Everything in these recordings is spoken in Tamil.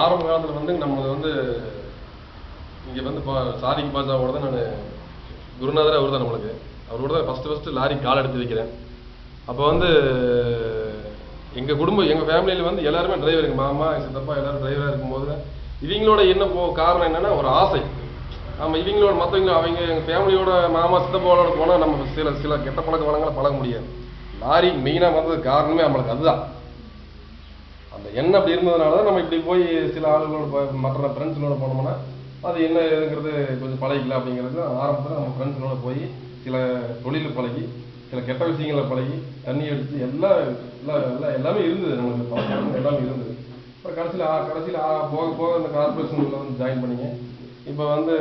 ஆரம்ப காலத்தில் வந்து நம்மளுக்கு வந்து இங்கே வந்து பா சாதிக் பாஜாவோட தான் நான் குருநாதரே அவர் தான் நம்மளுக்கு அவரோட தான் ஃபஸ்ட்டு ஃபஸ்ட்டு லாரி கால் எடுத்து வைக்கிறேன். அப்போ வந்து எங்கள் குடும்பம் எங்கள் ஃபேமிலியில் வந்து எல்லாருமே டிரைவர் எங்கள் மாமா சித்தப்பா எல்லோரும் டிரைவராக இருக்கும்போது இவங்களோட என்ன போ காரணம் என்னன்னா ஒரு ஆசை. நம்ம இவங்களோட மற்றவங்க அவங்க எங்கள் ஃபேமிலியோட மாமா சித்தப்பாவோட போனால் நம்ம சில சில கெட்ட பழக்க வளங்களை பழக முடியாது. லாரி மெயினாக வந்தது காரணமே நம்மளுக்கு அதுதான். அந்த எண்ணம் அப்படி இருந்ததுனால தான் நம்ம இப்படி போய் சில ஆளுகளோட மற்ற ஃப்ரெண்ட்ஸுகளோட போனோம்னா அது என்ன ஏதுங்கிறது கொஞ்சம் பழகிக்கலாம் அப்படிங்கிறது தான் ஆரம்பத்தில் நம்ம ஃப்ரெண்ட்ஸுகளோட போய் சில தொழில் பழகி சில கெட்ட விஷயங்களை பழகி தண்ணி அடித்து எல்லாம் எல்லாம் எல்லாம் எல்லாமே இருந்தது நம்மளுக்கு பழக்கம் எல்லாமே இருந்தது. அப்புறம் கடைசியில் கடைசியில் போக போக அந்த கார்பரேஷனில் வந்து ஜாயின் பண்ணிங்க. இப்போ வந்து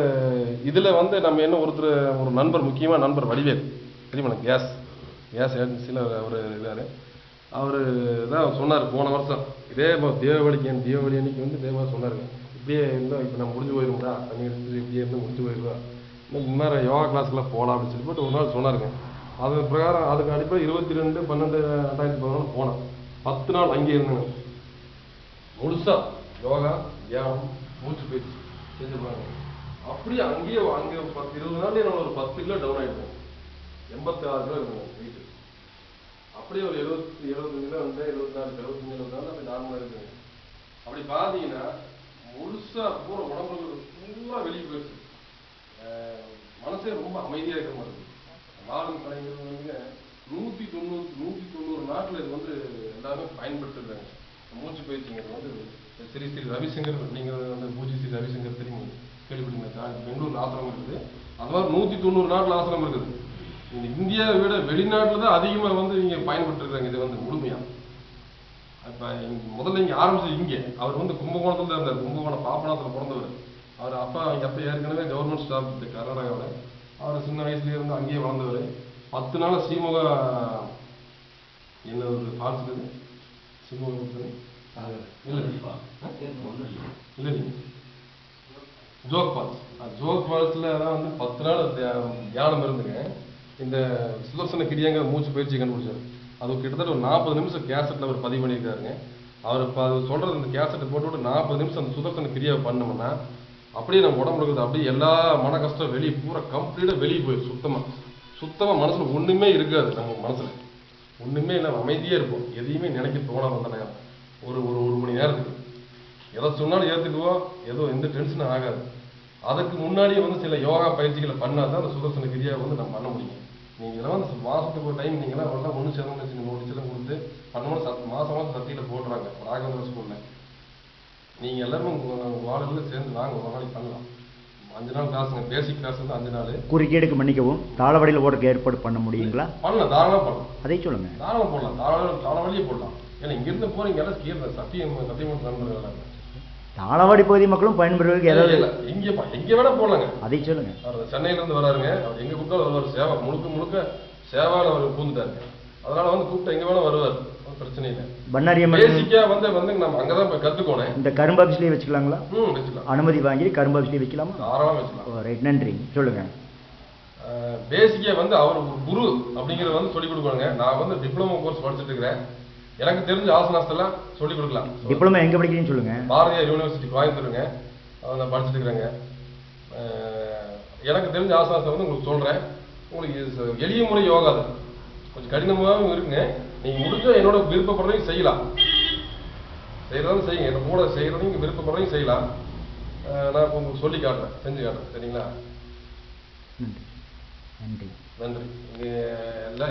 இதில் வந்து நம்ம என்ன ஒருத்தர் ஒரு நண்பர் முக்கியமாக நண்பர் வடிவேல். தெரியுமா கேஸ் கேஸ் ஏஜென்சியில் அவர் இருக்கார் அவர் தான் சொன்னார் போன வருஷம். இதே மாதிரி தீபாவளிக்கு என் தீபாவளி அன்னைக்கு வந்து இதே மாதிரி சொன்னாருங்க இப்படியே இருந்தால் இப்போ நம்ம முடிஞ்சு போயிருந்தா தண்ணி எடுத்து இப்படியே இருந்து முடிஞ்சு போயிருந்தா இன்னும் இந்த யோகா கிளாஸ்க்குலாம் போகலாம் அப்படின்னு சொல்லி போட்டு ஒரு நாள் சொன்னாருங்க. அது பிரகாரம் அதுக்கு அடிப்படை இருபத்தி ரெண்டு பன்னெண்டு ரெண்டாயிரத்தி பதினொன்று போனேன். பத்து நாள் அங்கே இருந்தேங்க முழுசா யோகா தியானம் மூச்சு பயிற்சி செஞ்சு பாருங்க அப்படியே அங்கேயே அங்கே பத்து இருபது நாள் என்னோட ஒரு பத்து கிலோ டவுன் ஆகிடுவோம் எண்பத்தி ஆறு கிலோ இருக்கும் வெயிட் அப்படியே ஒரு எழுபத்தி எழுபத்தஞ்சு கிலோ வந்து எழுபத்தி நாலு எழுபத்தஞ்சு எழுபத்தி நாலு அப்படி நார்மலாக இருக்குங்க அப்படி பார்த்தீங்கன்னா முழுசா பூரா உடம்புல பூரா வெளியே போயிடுச்சு. மனசே ரொம்ப அமைதியாக இருக்க மாட்டேங்குது இருக்கு வாழும் கலைஞர்கள் வந்து நூற்றி தொண்ணூறு நூற்றி தொண்ணூறு நாட்டில் இது வந்து எல்லாமே பயன்படுத்துறாங்க மூச்சு பயிற்சிங்கிறது வந்து ஸ்ரீ ஸ்ரீ ரவிசங்கர் நீங்கள் வந்து பூஜை ஸ்ரீ ரவிசங்கர் தெரியும்? கேள்விப்பட்டீங்க பெங்களூர் ஆசிரமம் இருக்குது. அது மாதிரி நூற்றி தொண்ணூறு நாட்டில் ஆசிரமம் இருக்குது. இந்த இந்தியாவை விட வெளிநாட்டுல தான் அதிகமா வந்து இங்க பயன்பட்டு இது வந்து முழுமையா. அப்ப இங்க முதல்ல இங்க ஆரம்பிச்சது இங்க. அவர் வந்து கும்பகோணத்துல தான் இருந்தார். கும்பகோணம் பாப்பநாத்துல பிறந்தவர். அவர் அப்பா அப்பா ஏற்கனவே கவர்மெண்ட் ஸ்டாஃப் கர்நாடகாவில். அவர் சின்ன வயசுல இருந்து அங்கேயே வளர்ந்தவர். பத்து நாள் சீமுக என்ன ஒரு ஃபால்ஸ் இருக்குது சீமுக? இல்ல. இல்ல. ஜோக் ஃபால்ஸ் ஜோக் ஃபால்ஸ்ல தான் வந்து பத்து நாள் தியா- தியானம் இருந்துங்க இந்த சுதர்சன கிரியாங்க மூச்சு பயிற்சி கண்டுபிடிச்சாரு. அது கிட்டத்தட்ட ஒரு நாற்பது நிமிஷம் கேசட்டில் அவர் பதிவு பண்ணியிருக்காருங்க. அவர் இப்போ அது சொல்கிறது இந்த கேசட்டை போட்டுவிட்டு நாற்பது நிமிஷம் அந்த சுதர்சன கிரியாவை பண்ணோம்னா அப்படியே நம்ம உடம்புல இருக்கிறது அப்படியே எல்லா மன கஷ்டம் வெளியே பூரா கம்ப்ளீட்டாக வெளியே போயிடும் சுத்தமாக சுத்தமாக மனசில் ஒன்றுமே இருக்காது நம்ம மனசில். ஒன்றுமே இல்லை அமைதியாக இருப்போம். எதையுமே நினைக்க தோணாமல் அந்த நேரம். ஒரு ஒரு ஒரு மணி நேரத்துக்கு எதை சொன்னாலும் ஏற்றுக்குவோம் ஏதோ எந்த டென்ஷனும் ஆகாது. அதுக்கு முன்னாடியே வந்து சில யோகா பயிற்சிகளை பண்ணாதான் அந்த சுதர்சன கிரியாவை வந்து நம்ம பண்ண முடியும். நீங்க எல்லாம் வந்து மாசத்துக்கு ஒரு டைம் நீங்க எல்லாம் எல்லாம் ஒண்ணு சேர்ந்து வச்சு நோட்டீஸ் எல்லாம் கொடுத்து பண்ணணும் சத் மாசம் மாசம் சத்தியில போடுறாங்க. ராகவேந்திர ஸ்கூல்ல. நீங்க எல்லாரும் உங்க வார்டுல சேர்ந்து வாங்க ஒரு நாளைக்கு பண்ணலாம். அஞ்சு நாள் கிளாஸுங்க பேசிக் கிளாஸ் வந்து அஞ்சு நாள். குறுக்கீடுக்கு மன்னிக்கவும். தாளவடியில் ஓடுறதுக்கு ஏற்பாடு பண்ண முடியுங்களா? பண்ணலாம். தாராளமா பண்ணலாம். அதை சொல்லுங்க. தாராளம் போடலாம். தாராளம் தாராளம் போடலாம். ஏன்னா இங்க இருந்து போறீங்க எல்லாம் கீழே சத்தியம் நண்பர்கள் எல்லாமே தாளவாடி பகுதி மக்களும் பயன்பெறுவதற்கு ஏதாவது இல்ல, எங்க எங்க வேணா போடலாங்க அதை சொல்லுங்க. அவர் சென்னையில இருந்து வராருங்க. அவர் எங்க கூப்பிட்டாலும் வருவார். சேவா முழுக்க முழுக்க சேவால அவர் பூந்துட்டாருங்க அதனால வந்து கூப்பிட்டு எங்க வேணா வருவார். பிரச்சனை இல்லை. பண்ணாரி அம்மன் பேசிக்கா வந்து வந்து நம்ம அங்கதான் போய் கத்துக்கோனேன். இந்த கரும்பு ஆஃபீஸ்லேயே வச்சுக்கலாங்களா? ம் வச்சுக்கலாம். அனுமதி வாங்கி கரும்பு ஆஃபீஸ்லேயே வைக்கலாமா? தாராளமா வச்சுக்கலாம். ரைட். நன்றி. சொல்லுங்க. பேசிக்கா வந்து அவர் குரு அப்படிங்கறத வந்து சொல்லிக் கொடுக்கணுங்க. நான் வந்து டிப்ளமோ கோர்ஸ் படிச்சுட்டு இருக்கிறேன். எனக்கு தெரிஞ்ச ஆசனாஸ்தெல்லாம் சொல்லிக் கொடுக்கலாம். டிப்ளமா எங்கே படிக்கிறீங்கன்னு சொல்லுங்க. பாரதியார் யூனிவர்சிட்டி கோயம்புத்தூருங்க. நான் படிச்சுட்டு இருக்கிறேங்க. எனக்கு தெரிஞ்ச ஆசாசம் வந்து உங்களுக்கு சொல்றேன். உங்களுக்கு எளிய முறை யோகா அது. கொஞ்சம் கடினமாகவும் இருக்குங்க. நீங்க முடிஞ்சா என்னோட விருப்பப்படுறதையும் செய்யலாம். செய்யறதும் செய்யுங்க. என்ன கூட செய்யறதையும் விருப்பப்படுறதையும் செய்யலாம். நான் இப்ப உங்களுக்கு சொல்லி காட்டுறேன். செஞ்சு காட்டுறேன். சரிங்களா? நன்றி. நன்றி. நன்றி.